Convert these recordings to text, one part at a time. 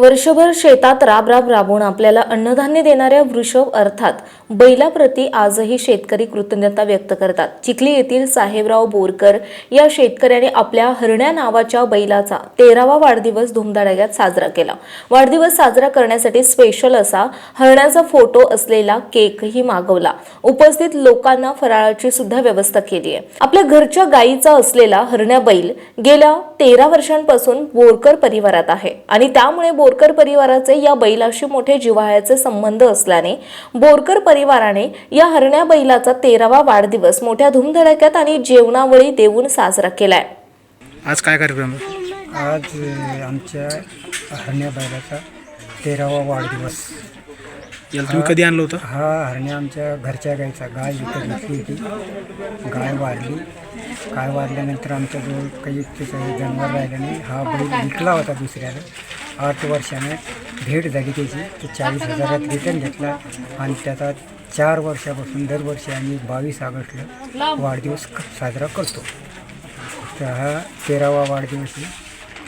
वर्षभर शेतात राब राब राबून आपल्याला अन्नधान्य देणाऱ्या वृषभ अर्थात बैलाप्रती आजही शेतकरी कृतज्ञता व्यक्त करतात. चिखली येथील साहेबराव बोरकर या शेतकऱ्याने आपल्या हरण्या नावाच्या बैलाचा तेरावा वाढदिवस धुमधडाक्यात साजरा केला. वाढदिवस साजरा करण्यासाठी स्पेशल असा हरण्याचा फोटो असलेला केकही मागवला. उपस्थित लोकांना फराळाची सुद्धा व्यवस्था केली आहे. आपल्या घरच्या गायीचा असलेला हरण्या बैल गेल्या तेरा वर्षांपासून बोरकर परिवारात आहे आणि त्यामुळे बोरकर परिवाराचे या बैलाशी मोठे जिव्हाळ्याचे संबंध असल्याने बोरकर परिवाराने या हरण्या बैलाचा तेरावा वाढदिवस मोठ्या धुमधडाक्यात आणि जेवणावळी देऊन साजरा केलाय. आज काय कार्यक्रम? आहे? आज आमच्या हरण्या बैलाचा तेरावा वाढदिवस. याला तुम्ही कधी आणलं होतं? हा हरण्या आमच्या घरच्या गायचा गाय विकत घेतली होती. गाय वाढली. गाय वाढल्यानंतर आमच्याजवळ काही त्याचं जनावर राहिलं नाही. हा बैल विकला होता दुसऱ्याला. आठ वर्षाने भेट झाली त्याची. तर चाळीस हजारात रिटर्न घेतला आणि त्याचा चार वर्षापासून दरवर्षी आम्ही बावीस ऑगस्टला वाढदिवस साजरा करतो. तर हा तेरावा वाढदिवस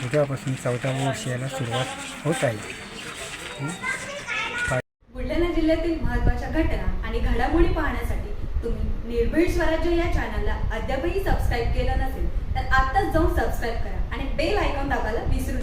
उद्यापासून चौदाव्या वर्ष याला सुरुवात होत आहे. बुलढाणा जिल्ह्यातील महत्त्वाच्या घटना आणि घडामोडी पाहण्यासाठी तुम्ही निर्भीड स्वराज्य या चॅनलला अद्यापही सबस्क्राईब केलं नसेल तर आत्ताच जाऊन सबस्क्राईब करा आणि बेल आयकॉन दाबायला विसरू